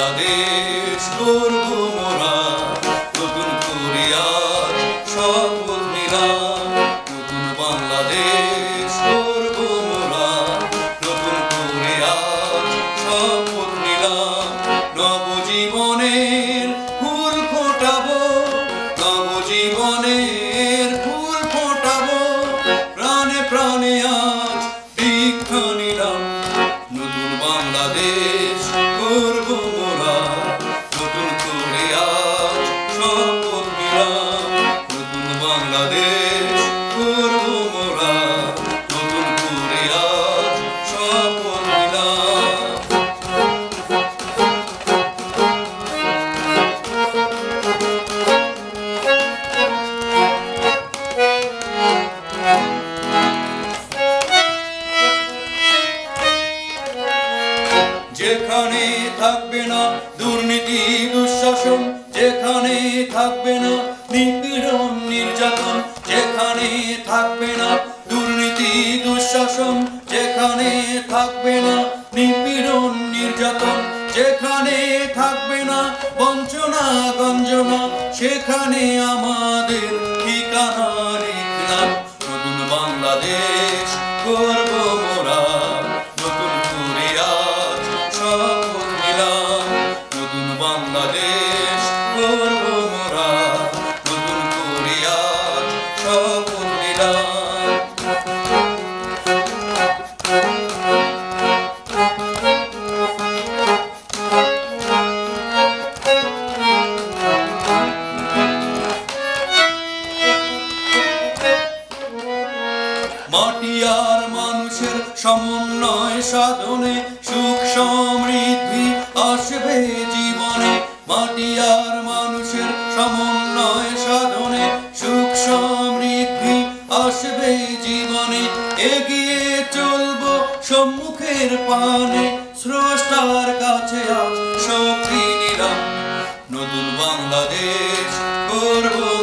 Bangladeş durdu mura, durgun kuriyar, çok যেখানে থাকবে না দুর্নীতি দুঃশাসন যেখানে থাকবে না নিপীড়ন নির্যাতন যেখানে থাকবে না, দুর্নীতি, দুঃশাসন যেখানে থাকবে না, নিপীড়ন, নির্যাতন যেখানে থাকবে না, বঞ্চনা, গঞ্জনা সেখানে আমাদের ঠিকানা মাটি আর মানুষের সমন্বয় সাধনে সুখ সমৃদ্ধি আসবে জীবনে। মাটি আর মানুষের সমন্বয় সাধনে সুখ সমৃদ্ধি আসবে জীবনে। এগিয়ে চলবো সম্মুখের পানে। স্রষ্টার কাছে শক্তি নিলাম। নতুন বাংলাদেশ করব